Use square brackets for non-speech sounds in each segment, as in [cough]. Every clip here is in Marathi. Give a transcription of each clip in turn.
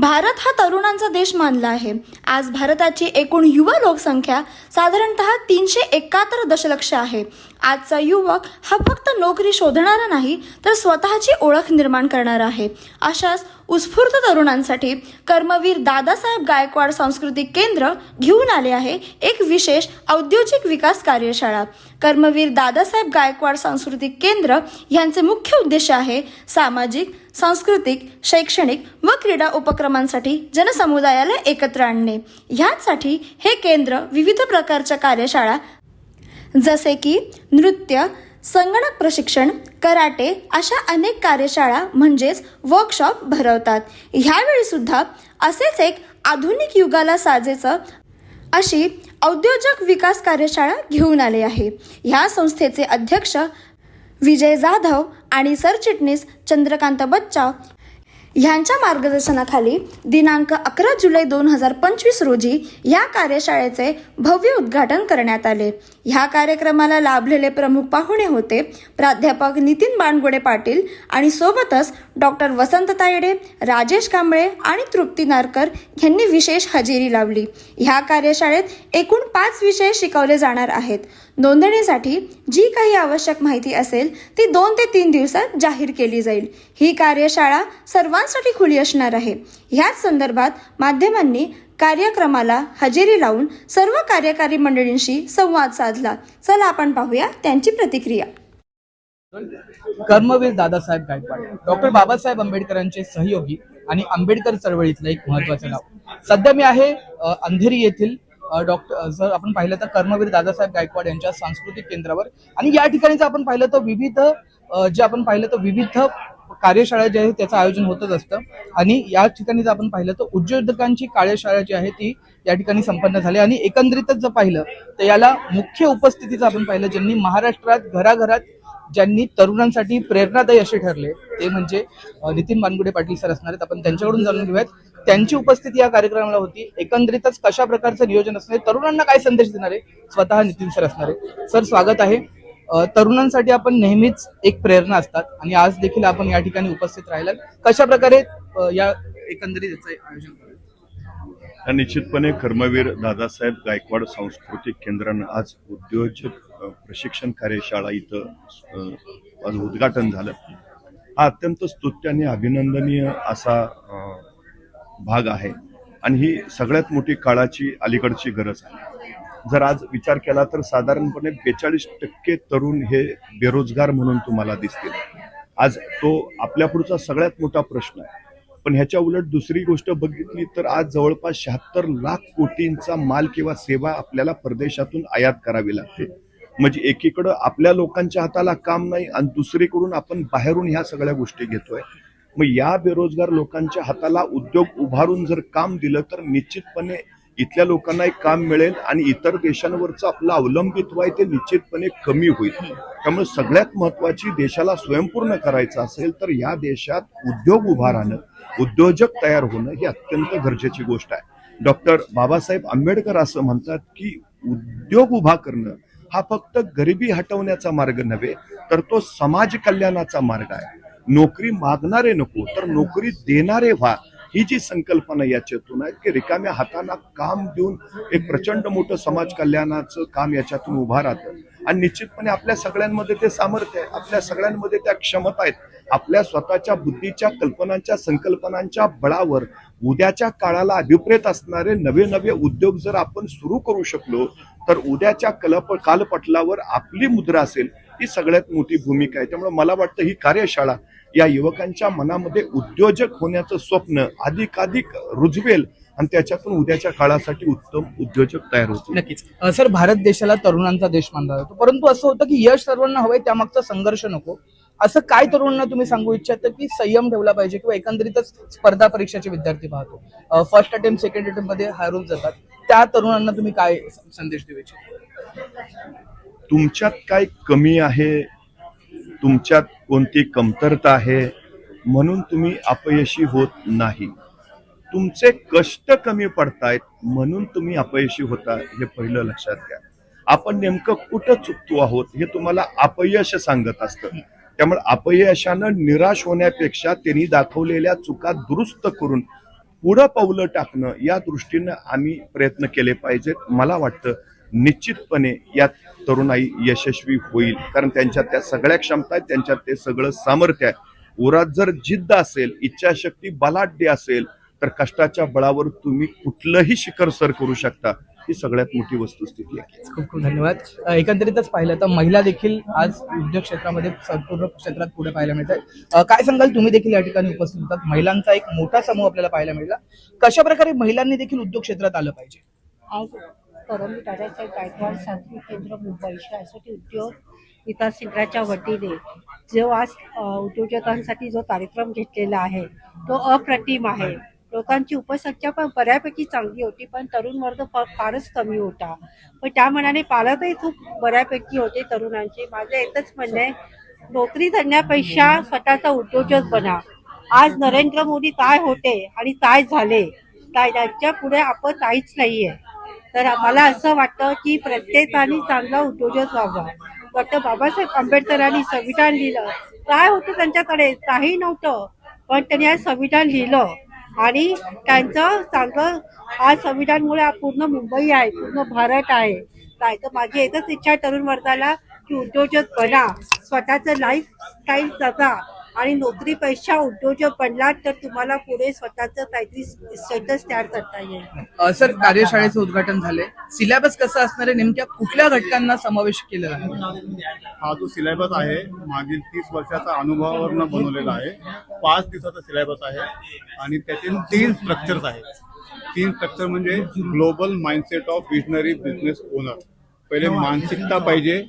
भारत हा तरुणांचा देश मानला आहे. आज भारताची एकूण युवा लोकसंख्या साधारणतः तीनशे एकाहत्तर दशलक्ष आहे. आजचा युवक हा फक्त नोकरी शोधणारा नाही तर स्वतःची ओळख निर्माण करणारा आहे. अशाच उत्स्फूर्त तरुणांसाठी कर्मवीर दादासाहेब गायकवाड सांस्कृतिक केंद्र घेऊन आले आहे एक विशेष औद्योगिक विकास कार्यशाळा. कर्मवीर दादासाहेब गायकवाड सांस्कृतिक केंद्र यांचे मुख्य उद्देश आहे सामाजिक सांस्कृतिक शैक्षणिक व क्रीडा उपक्रमांसाठी जनसमुदायाला एकत्र आणणे. ह्यासाठी हे केंद्र विविध प्रकारच्या कार्यशाळा जसे की नृत्य संगणक प्रशिक्षण कराटे अशा अनेक कार्यशाळा म्हणजेच वर्कशॉप भरवतात. ह्यावेळी सुद्धा असेच एक आधुनिक युगाला साजेचं अशी औद्योजक विकास कार्यशाळा घेऊन आले आहे. ह्या संस्थेचे अध्यक्ष विजय जाधव आणि सरचिटणीस चंद्रकांत बच्चाव ह्यांच्या मार्गदर्शनाखाली दिनांक अकरा जुलै दोन हजार पंचवीस रोजी या कार्यशाळेचे भव्य उद्घाटन करण्यात आले. ह्या कार्यक्रमाला लाभलेले प्रमुख पाहुणे होते प्राध्यापक नितीन बाणगुडे पाटील आणि सोबतच डॉक्टर वसंत तायडे राजेश कांबळे आणि तृप्ती नारकर यांनी विशेष हजेरी लावली. ह्या कार्यशाळेत एकूण पाच विषय शिकवले जाणार आहेत. नोंदणीसाठी जी काही आवश्यक माहिती असेल ती दोन ते तीन दिवसात जाहीर केली जाईल. ही कार्यशाळा सर्वांसाठी खुली असणार आहे. ह्याच संदर्भात माध्यमांनी कार्यक्रमाला हजेरी लावून सर्व कार्यकारी मंडळींशी संवाद साधला. चला आपण पाहूया त्यांची प्रतिक्रिया. कर्मवीर दादासाहेब गायकवाड डॉक्टर बाबासाहेब आंबेडकरांचे सहयोगी आणि आंबेडकर चळवळीतलं एक महत्वाचं नाव. सध्या मी आहे अंधेरी येथील डॉक्टर जर आपण पाहिलं तर कर्मवीर दादासाहेब गायकवाड यांच्या सांस्कृतिक केंद्रावर. आणि या ठिकाणी जर आपण पाहिलं तर विविध जे आपण पाहिलं तर विविध कार्यशाळा जी आहे त्याचं आयोजन होतच असतं. आणि या ठिकाणी जर आपण पाहिलं तर उद्योजकांची कार्यशाळा जी आहे ती या ठिकाणी संपन्न झाली. आणि एकंदरीतच जर पाहिलं तर याला मुख्य उपस्थितीचं आपण पाहिलं ज्यांनी महाराष्ट्रात घराघरात ज्यांनी तरुणांसाठी प्रेरणादायी असे ठरले ते म्हणजे नितीन बानगुडे पाटील सर असणार आहेत. आपण त्यांच्याकडून जाणून घेऊयात. त्यांची उपस्थिती या कार्यक्रमाला होती. एकंदरीतच कशा प्रकारचं नियोजन असणार आहे? तरुणांना काय संदेश देणार आहे? स्वतः नितीन सर असणार आहे सर स्वागत आहे. तरुणांसाठी आपण नेहमीच एक प्रेरणा असतात. आणि आज देखील आपण या ठिकाणी उपस्थित राहिला कशा प्रकारे या एकंदरीत याचं आयोजन करू? निश्चितपणे कर्मवीर दादासाहेब गायकवाड सांस्कृतिक केंद्रानं आज उद्योजक प्रशिक्षण कार्यशाळा इथं आज उद्घाटन झालं. हा अत्यंत स्तुत्य आणि अभिनंदनीय असा भाग आहे. आणि ही सगळ्यात मोठी काळाची अलीकडची गरज आहे. जर आज विचार केला तर साधारणपणे बेचाळीस टक्के तरुण हे बेरोजगार म्हणून तुम्हाला दिसतील. आज तो आपल्यापुढचा सगळ्यात मोठा प्रश्न आहे. पण ह्याच्या उलट दुसरी गोष्ट बघितली तर आज जवळपास शहात्तर लाख कोटींचा माल किंवा सेवा आपल्याला परदेशातून आयात करावी लागते. म्हणजे एकीकडं आपल्या लोकांच्या हाताला काम नाही आणि दुसरीकडून आपण बाहेरून ह्या सगळ्या गोष्टी घेतोय. मग या बेरोजगार लोकांच्या हाताला उद्योग उभारून जर काम दिलं तर निश्चितपणे इथल्या लोकांना एक काम मिळेल आणि इतर देशांवरचं आपलं अवलंबित्व आहे ते निश्चितपणे कमी होईल. त्यामुळे सगळ्यात महत्वाची देशाला स्वयंपूर्ण करायचं असेल तर या देशात उद्योग उभारणं उद्योजक तयार होणं ही अत्यंत गरजेची गोष्ट आहे. डॉक्टर बाबासाहेब आंबेडकर असं म्हणतात की उद्योग उभा करणं हा फक्त गरिबी हटवण्याचा मार्ग नव्हे तर तो समाज कल्याणाचा मार्ग आहे. नोकरी मागणारे नको तर नोकरी देणारे व्हा. ही जी संकल्पना याच्यातून आहे की रिकाम्या हातांना काम देऊन एक प्रचंड मोठं समाज कल्याणाचं काम याच्यातून उभा राहतं. आणि निश्चितपणे आपल्या सगळ्यांमध्ये ते सामर्थ्य आहे. आपल्या सगळ्यांमध्ये त्या क्षमता आहेत. आपल्या स्वतःच्या बुद्धीच्या कल्पनांच्या संकल्पनांच्या बळावर उद्याच्या काळाला अभिप्रेत असणारे नवे नवे उद्योग जर आपण सुरू करू शकलो तर उद्याच्या कलप कालपटलावर आपली मुद्रा असेल. ही सगळ्यात मोठी भूमिका आहे. त्यामुळे मला वाटतं ही कार्यशाळा या युवकांच्या मनामध्ये उद्योजक होण्याचं स्वप्न अधिकाधिक रुजवेल आणि त्याच्यातून उद्याच्या काळासाठी उत्तम उद्योजक तयार होतील. नक्कीच. सर भारत देशाला तरुणांचा देश मानला जातो. परंतु असं होतं की यश सर्वांना हवंय त्यामागचा संघर्ष नको. असं काय तरुणांना तुम्ही सांगू इच्छिता की संयम ठेवला पाहिजे किंवा एकंदरीतच स्पर्धा परीक्षेचे विद्यार्थी पाहतो? फर्स्ट अटेम्प्ट सेकंड अटेम्प्टमध्ये हारून जातात. त्या तरुणांना तुम्ही काय संदेश देऊ इच्छिता? तुमच्यात काय कमी आहे? तुमच्यात कोणती कमतरता आहे? म्हणून तुम्ही अपयशी होत नाही. तुमचे कष्ट कमी पडतायत म्हणून तुम्ही अपयशी होता हे पहिलं लक्षात घ्या. आपण नेमकं कुठं चुकतो आहोत हे तुम्हाला अपयश सांगत असतं. त्यामुळे अपयशानं निराश होण्यापेक्षा त्यांनी दाखवलेल्या चुका दुरुस्त करून पुढं पावलं टाकणं या दृष्टीनं आम्ही प्रयत्न केले पाहिजेत. मला वाटतं निश्चितपणे यात तरुणाई यशस्वी होईल. कारण त्यांच्यात त्या सगळ्या क्षमता आहेत त्यांच्यात ते सगळं सामर्थ्य आहे. उरात जर जिद्द असेल इच्छाशक्ती बलाढ्य असेल तर कष्टाच्या बळावर तुम्ही कुठलंही शिखर सर करू शकता. ही सगळ्यात मोठी वस्तुस्थिती आहे. खूप खूप धन्यवाद. एकंदरीतच पाहिलं तर महिला देखील आज उद्योग क्षेत्रामध्ये संपूर्ण क्षेत्रात पुढे पाहायला मिळत आहे काय सांगाल तुम्ही देखील या ठिकाणी उपस्थित होतात? महिलांचा एक मोठा समूह आपल्याला पाहायला मिळाला. कशा प्रकारे महिलांनी देखील उद्योग क्षेत्रात आलं पाहिजे? आज दादासाहेब गायकवाड सांस्कृतिक केंद्र मुंबई. शासकीय उद्योग विकास केंद्राच्या वतीने जो आज उद्योजकांसाठी जो कार्यक्रम घेतलेला आहे तो अप्रतिम आहे. लोकांची उपसंख्या पण बऱ्यापैकी चांगली होती पण तरुण वर्ग फ- फारच कमी होता. पण त्या मनाने पालकही खूप बऱ्यापैकी होते तरुणांचे. माझं एकच म्हणणं आहे नोकरी करण्यापेक्षा स्वतःचा उद्योजक बना. आज नरेंद्र मोदी काय होते आणि काय झाले काय त्यांच्या पुढे आपण काहीच नाहीये. तर मला असं वाटतं की प्रत्येकाने चांगला उद्योजक व्हावा. डॉक्टर बाबासाहेब आंबेडकरांनी संविधान लिहिलं. काय होतं त्यांच्याकडे? काही नव्हतं. पण त्यांनी आज संविधान लिहिलं. आणि त्यांचं चांगलं आज संविधानमुळे पूर्ण मुंबई आहे पूर्ण भारत आहे. काय तर माझी एकच इच्छा तरुण वर्गाला की उद्योजक बना. स्वतःचं लाईफ स्टाईल जगा. आणि नोकरीपेक्षा उद्योजक बनलात तर तुम्हाला पुढे स्वतःचं काहीतरी स्टेटस तयार करता येईल. सर कार्यशाळेचं उद्घाटन झालंय. सिलेबस कसं असणार आहे? नेमक्या कुठल्या घटकांना समावेश केलेला आहे? हा जो सिलेबस आहे मागील तीस वर्षाचा अनुभवावरनं बनवलेला आहे. पाच दिवसाचा सिलेबस आहे आणि त्याचे तीन स्ट्रक्चर्स आहेत. तीन स्ट्रक्चर म्हणजे global mindset of visionary business owner पहिले मानसिकता पाहिजे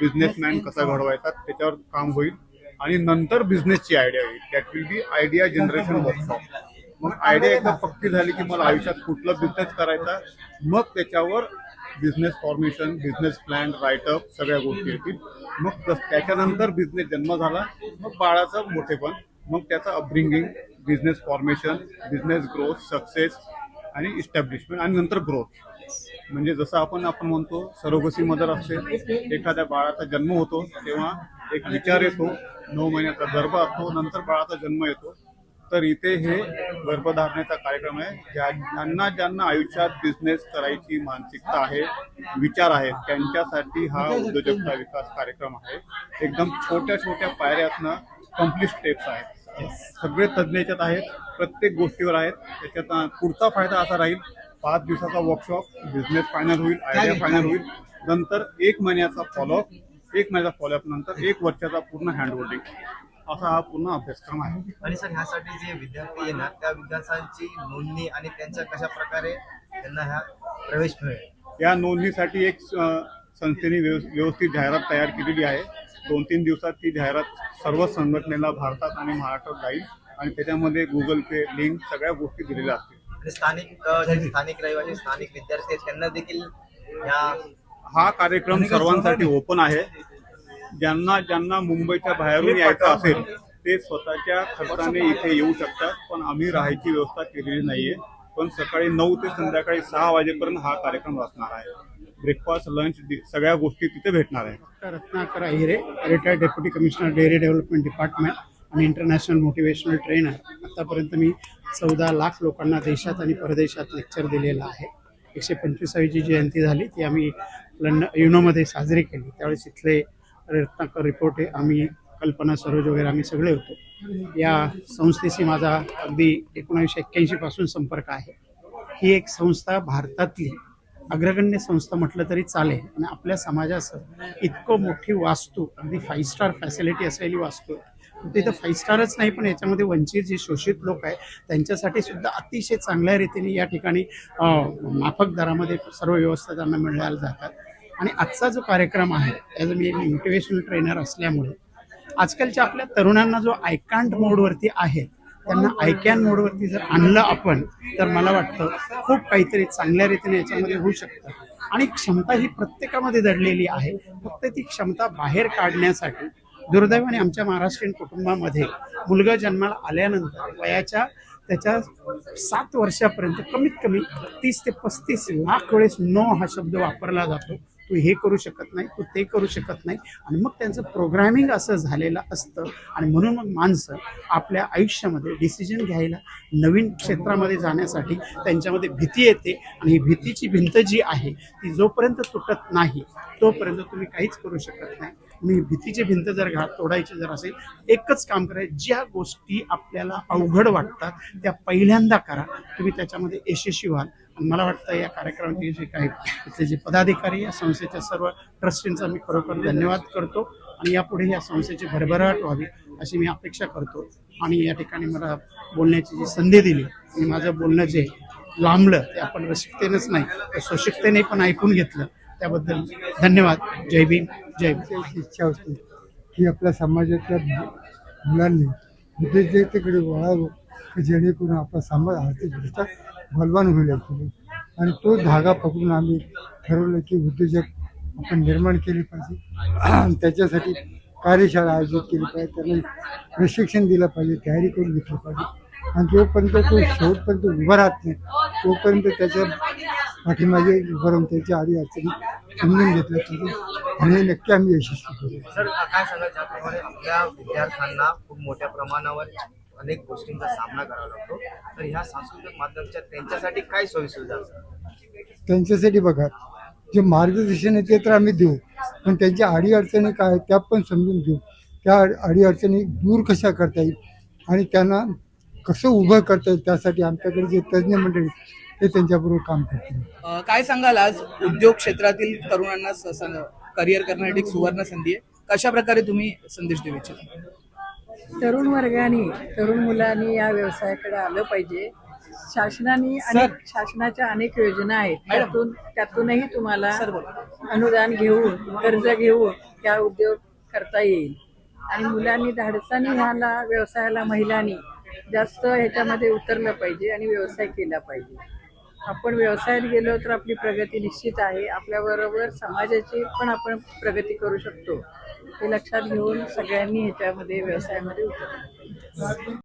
बिझनेसमॅन कसा घडवायचा त्याच्यावर काम होईल. आणि नंतर बिझनेसची आयडिया होईल that will be idea generation workshop मग आयडिया एकदा पक्की झाली की मला आयुष्यात कुठला बिझनेस करायचा मग त्याच्यावर business formation business plan writeup सगळ्या गोष्टी येतील. मग तस- त्याच्यानंतर बिझनेस जन्म झाला मग बाळाचं मोठेपण मग त्याचं upbringing business formation business growth success आणि इस्टॅब्लिशमेंट आणि नंतर ग्रोथ म्हणजे जसं आपण आपण म्हणतो सरोगसी मदर असते एखाद्या बाळाचा जन्म होतो तेव्हा एक विचार येतो नऊ महिन्याचा गर्भ असतो नंतर बाळाचा जन्म येतो. तर इथे हे गर्भधारणेचा कार्यक्रम आहे. ज्या ज्यांना ज्यांना आयुष्यात बिझनेस करायची मानसिकता आहे विचार आहे त्यांच्यासाठी हा उद्योजकता विकास कार्यक्रम आहे. एकदम छोट्या छोट्या पायऱ्यातनं कंप्लीट स्टेप्स आहेत. सगळे तज्ज्ञ याच्यात आहेत प्रत्येक गोष्टीवर आहेत. त्याच्यात पुढचा फायदा असा राहील पाच दिवसाचा वर्कशॉप बिझनेस फायनल होईल आयडिया फायनल होईल. नंतर एक महिन्याचा फॉलोअप एक महिन्याचा फॉलोअप नंतर एक वर्षाचा पूर्ण हँडहोल्डिंग असा हा पूर्ण अभ्यासक्रम आहे. आणि सर ह्यासाठी जे विद्यार्थी येणार त्या विद्यार्थ्यांची नोंदणी आणि त्यांच्या कशा प्रकारे त्यांना ह्या प्रवेश मिळेल? या नोंदणीसाठी एक संस्थेने व्यवस- व्यवस्थित जाहिरात तयार केलेली आहे. दोन तीन दिवसात ती जाहिरात सर्व संघटनेला भारतात आणि महाराष्ट्रात जाईल आणि त्याच्यामध्ये गुगल पे लिंक सगळ्या गोष्टी दिलेल्या असतील. स्थानिक स्थानिक रहिवासी स्थानिक विद्यार्थी आहेत त्यांना देखील ह्या हा कार्यक्रम सर्वांसाठी ओपन आहे. ज्यांना ज्यांना मुंबईच्या बाहेरून यायचं असेल ते स्वतःच्या खर्चाने इथे येऊ शकतात. पण आम्ही राहायची व्यवस्था केलेली नाहीये. पण सकाळी नऊ ते संध्याकाळी सहा वाजेपर्यंत हा कार्यक्रम असणार आहे. ब्रेकफास्ट लंच सगळ्या गोष्टी तिथे भेटणार आहे Ratnakar Ahire retired deputy commissioner dairy development department आणि इंटरनॅशनल मोटिवेशनल ट्रेनर आतापर्यंत मी चौदा लाख लोकांना देशात आणि परदेशात लेक्चर दिलेलं आहे. एकशे पंचवीसावीची जयंती झाली ती आम्ही लंडन युनोमध्ये साजरी केली. त्यावेळेस इथले रत्नाकर रिपोर्टे आम्ही कल्पना सरोज वगैरे आम्ही सगळे होतो. या संस्थेशी माझा अगदी एकोणावीसशे एक्क्याऐंशीपासून संपर्क आहे. ही एक संस्था भारतातली अग्रगण्य संस्था म्हटलं तरी चालेल. आणि आपल्या समाजाचं इतकं मोठी वास्तू अगदी फाईव्ह स्टार फॅसिलिटी असलेली वास्तू तिथं फाईव्ह स्टारच नाही पण याच्यामध्ये वंचित जे शोषित लोक आहे त्यांच्यासाठी सुद्धा अतिशय चांगल्या रीतीने या ठिकाणी माफक दरामध्ये सर्व व्यवस्था त्यांना मिळायला जातात. आणि आजचा जो कार्यक्रम आहे ॲज मी एक मोटिवेशनल ट्रेनर असल्यामुळे आजकालच्या आपल्या तरुणांना जो आयकांट मोडवरती आहे त्यांना आयकॅन मोडवरती जर आणलं आपण तर मला वाटतं खूप काहीतरी चांगल्या रीतीने याच्यामध्ये होऊ शकतं. आणि क्षमता ही प्रत्येकामध्ये दडलेली आहे. फक्त ती क्षमता बाहेर काढण्यासाठी दुर्दैवाने आमच्या महाराष्ट्रीयन कुटुंबामध्ये मुलगा जन्माला आल्यानंतर वयाच्या त्याच्या सात वर्षापर्यंत कमीत कमी तीस ते पस्तीस लाख वेळेस नो हा शब्द वापरला जातो. तू हे करू शकत नाही तू ते करू शकत नाही. आणि मग त्यांचं प्रोग्रॅमिंग असं झालेलं असतं. आणि म्हणून मग माणसं आपल्या आयुष्यामध्ये डिसिजन घ्यायला नवीन क्षेत्रामध्ये जाण्यासाठी त्यांच्यामध्ये भीती येते. आणि ही भीतीची भिंत जी आहे ती जोपर्यंत तुटत नाही तोपर्यंत तुम्ही काहीच करू शकत नाही. मी भीतीची भिंत जर घा तोडायची जर असेल एकच काम करायचं ज्या गोष्टी आपल्याला अवघड वाटतात त्या पहिल्यांदा करा. तुम्ही त्याच्यामध्ये यशस्वी व्हाल. मला वाटतं या कार्यक्रमाचे जे काही इथले जे पदाधिकारी या संस्थेच्या सर्व ट्रस्टींचा मी खरोखर धन्यवाद करतो आणि यापुढे या संस्थेची भरभराट व्हावी अशी मी अपेक्षा करतो. आणि या ठिकाणी मला बोलण्याची जी संधी दिली आणि माझं बोलणं जे लांबलं ते आपण रसिकतेनंच नाही तर स्वशिकतेने पण ऐकून घेतलं त्याबद्दल धन्यवाद. जय भीम जय भीम. इच्छा होती की आपल्या समाजातल्या मु- मुलांनी तिकडे वळावं की जेणेकरून आपला समाज आर्थिकदृष्ट्या बलवान होईल ॲक्च्युली आणि तो धागा पकडून आम्ही ठरवलं की उद्योजक आपण निर्माण केले पाहिजे. [clears throat] त्याच्यासाठी कार्यशाळा आयोजित केली पाहिजे. त्यांना प्रशिक्षण दिलं पाहिजे तयारी करून घेतली पाहिजे. आणि जोपर्यंत तो शेवटपर्यंत उभा राहत नाही तोपर्यंत त्याच्या पाठीमागे उभं राहून त्याच्या आडी अडचणी समजून घेतलं पाहिजे. आणि नक्की आम्ही यशस्वी करू. सर काय सांगाल? ज्याप्रमाणे आपल्या विद्यार्थ्यांना खूप मोठ्या प्रमाणावर अनेक गोष्टींचा सामना करावा लागतो. तर ह्या सांस्कृतिक माध्यमाच्या त्यांच्यासाठी काय सोयी सुविधा असतात? त्यांच्यासाठी बघा जे मार्गदर्शन आहे ते तर आम्ही देऊ पण त्यांच्या अडीअडचणी काय आहेत त्या पण समजून घेऊ. त्या अडीअडचणी दूर कशा करता येईल आणि त्यांना कसं उभं करता येईल त्यासाठी आमच्याकडे जे तज्ज्ञ मंडळी ते त्यांच्याबरोबर काम करतील. काय सांगाल आज? उद्योग क्षेत्रातील तरुणांना करिअर करण्यासाठी सुवर्ण संधी आहे. कशा प्रकारे तुम्ही संदेश देऊ इच्छिता? तरुण वर्गाने तरुण मुलांनी या व्यवसायाकडे आलं पाहिजे. शासनाने अनेक शासनाच्या अनेक योजना आहेत. त्यातून त्यातूनही तुम्हाला अनुदान घेऊन कर्ज घेऊन या उद्योग करता येईल. आणि मुलांनी धाडसाने ह्याला व्यवसायाला महिलांनी जास्त ह्याच्यामध्ये उतरलं पाहिजे आणि व्यवसाय केला पाहिजे. आपण व्यवसायात गेलो तर आपली प्रगती निश्चित आहे. आपल्याबरोबर समाजाची पण आपण प्रगती करू शकतो. हे लक्षात घेऊन सगळ्यांनी ह्याच्यामध्ये व्यवसायामध्ये उतरलं.